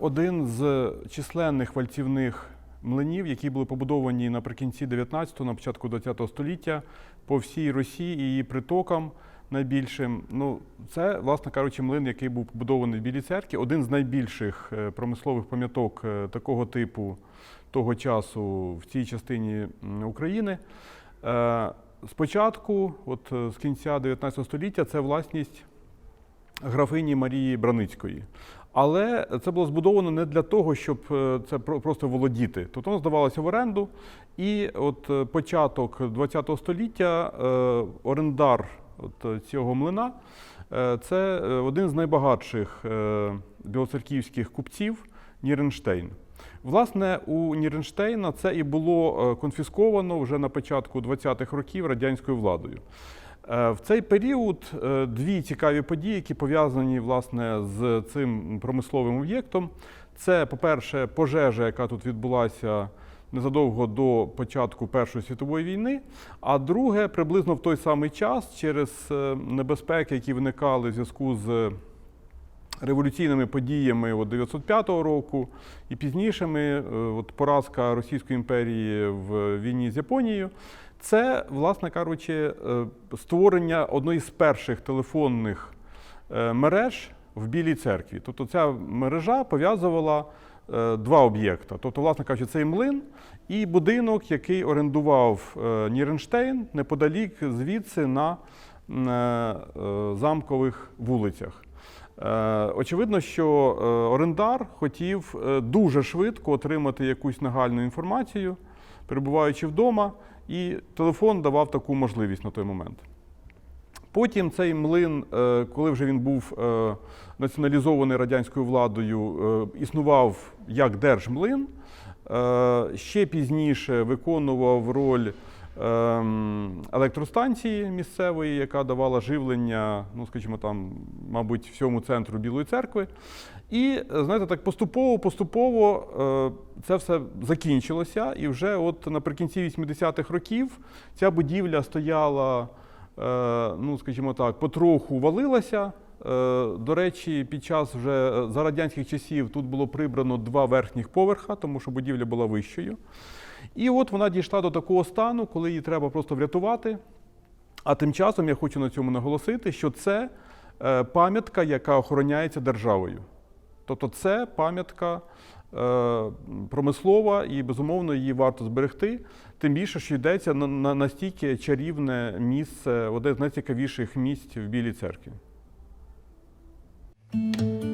один з численних вальцівних млинів, які були побудовані наприкінці 19-го, на початку 20-го століття по всій Росії і її притокам найбільшим. Ну, це, власне кажучи, млин, який був побудований в Білій церкві, один з найбільших е, промислових пам'яток е, такого типу того часу в цій частині України. Е, Спочатку, от з кінця 19 століття, це власність графині Марії Браницької. Але це було збудовано не для того, щоб е, це просто володіти. Тобто воно здавалося в оренду. І от е, початок ХХ століття е, орендар от цього млина це один з найбагатших білоцерківських купців Ніренштейн. Власне, у Ніренштейна це і було конфісковано вже на початку 20-х років радянською владою. Е, В цей період е, дві цікаві події, які пов'язані власне з цим промисловим об'єктом. Це, по-перше, пожежа, яка тут відбулася незадовго до початку Першої світової війни. А друге, приблизно в той самий час, через е, небезпеки, які виникали в зв'язку з революційними подіями от 905 року і пізнішими, е, от поразка Російської імперії в війні з Японією. Це, власне кажучи, е, створення одної з перших телефонних е, мереж в Білій церкві. Тобто ця мережа пов'язувала два об'єкта. Тобто, власне кажучи, цей млин і будинок, який орендував Ніренштейн неподалік звідси на замкових вулицях. Е, Очевидно, що е, орендар хотів е, дуже швидко отримати якусь нагальну інформацію, перебуваючи вдома, і телефон давав таку можливість на той момент. Потім цей млин, коли вже він був націоналізований радянською владою, існував як держмлин. Ще пізніше виконував роль електростанції місцевої, яка давала живлення, ну скажімо там, мабуть, всьому центру Білої церкви. І знаєте, так поступово, поступово е, це все закінчилося. І вже от наприкінці 80-х років ця будівля стояла, е, ну скажімо так, потроху валилася. Е, До речі, під час вже е, за радянських часів тут було прибрано два верхніх поверха, тому що будівля була вищою. І от вона дійшла до такого стану, коли її треба просто врятувати. А тим часом я хочу на цьому наголосити, що це е, пам'ятка, яка охороняється державою. Тобто це пам'ятка промислова і, безумовно, її варто зберегти. Тим більше, що йдеться на настільки чарівне місце, одне з найцікавіших місць в Білій церкві. Thank you.